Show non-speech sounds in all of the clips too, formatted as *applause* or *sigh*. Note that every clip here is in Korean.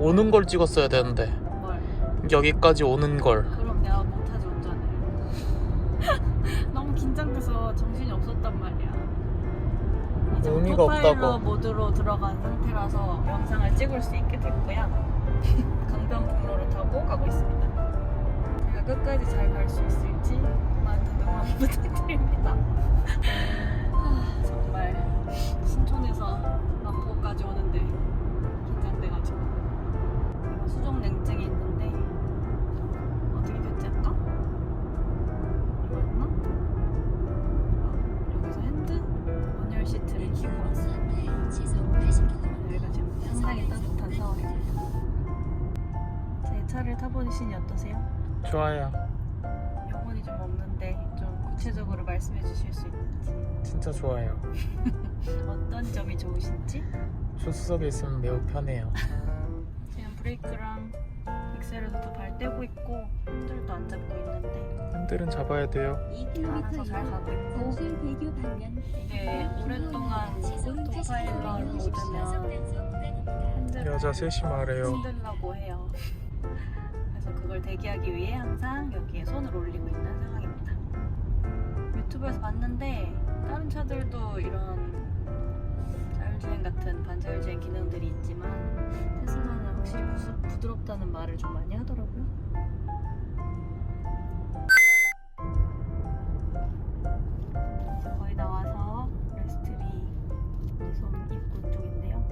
오는 걸 찍었어야 되는데 뭘? 여기까지 오는 걸 그럼 내가 못하지 운전을. *laughs* 너무 긴장돼서 정신이 없었단 말이야. 이제 의미가 오토파일럿 없다고. 모드로 들어간 상태라서 영상을 찍을 수 있게 됐고요. *laughs* 강변북로를 타고 가고 있습니다. 제가 끝까지 잘 갈 수 있을지 많은 응원 부탁드립니다. *laughs* 하, 정말 시트를 왔어요. 여기가 지금 상당히 따뜻한 상황입니다. 제 차를 타보시니 어떠세요? 좋아요. 영혼이 좀 없는데 좀 구체적으로 말씀해 주실 수 있는지. 진짜 좋아요. *laughs* 어떤 점이 좋으신지? 조수석에 있으면 매우 편해요. 지금 브레이크랑 엑셀에서도 발 떼고 있고 핸들도 안 잡고 있는데 핸들은 잡아야 돼요 알아서 잘 가고 있고 방면 이게 오랫동안 오토파일럿 모드면 여자 셋이 말해요 흔들라고 해요. 그래서 그걸 대기하기 위해 항상 여기에 손을 올리고 있는 상황입니다. 유튜브에서 봤는데 다른 차들도 이런 자율주행 같은 반자율주행 기능들이 있지만 테슬라는 확실히 부드럽다는 말을 좀 많이 하더라고요. 거의 다 와서 레스트리 이솜 입구 쪽인데요.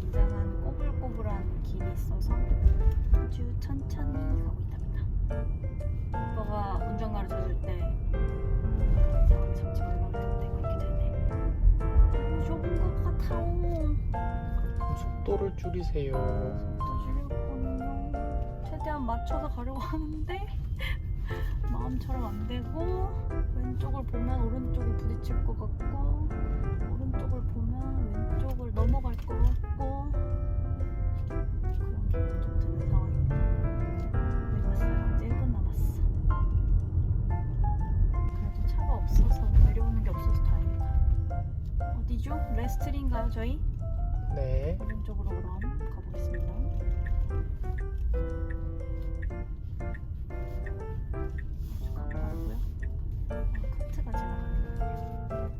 굉장한 꼬불꼬불한 길이 있어서 아주 천천히 가고 있답니다. 오빠가 운전 가르쳐줄 때 이상하게 잡지 말라고 했는데 그렇게 되네. 좁은 것 같아요. 속도를 줄이세요. 최대한 맞춰서 가려고 *laughs* 하는데 마음처럼 안 되고 왼쪽을 보면 오른쪽에 부딪힐 것 같고 오른쪽을 보면 왼쪽을 넘어갈 것 같고 그런 기분이 좀 드는 상황입니다. 왔어요. 이제 1분 남았어. 그래도 차가 없어서 내려오는 게 없어서 다행이다. 어디죠? 레스트리인가요 저희? 네 오른쪽으로 그럼 가보겠습니다. 아, 카트가 지나가네요.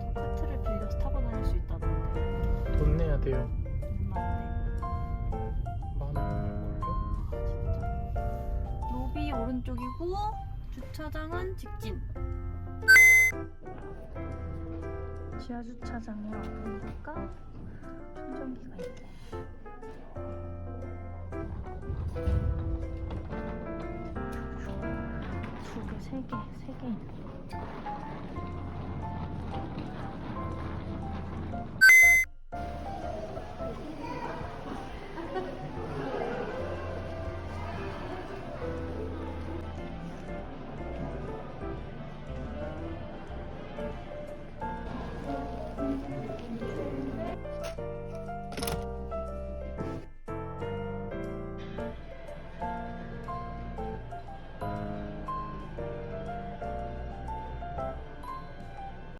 저 카트를 빌려서 타고 다닐 수 있다던데 돈 내야 돼요 얼마인데? 만원걸요? 아 진짜. 로비 오른쪽이고 주차장은 직진. 지하 주차장에 와보니까 충전기가 있네. 두 개, 세 개, 세 개 있네.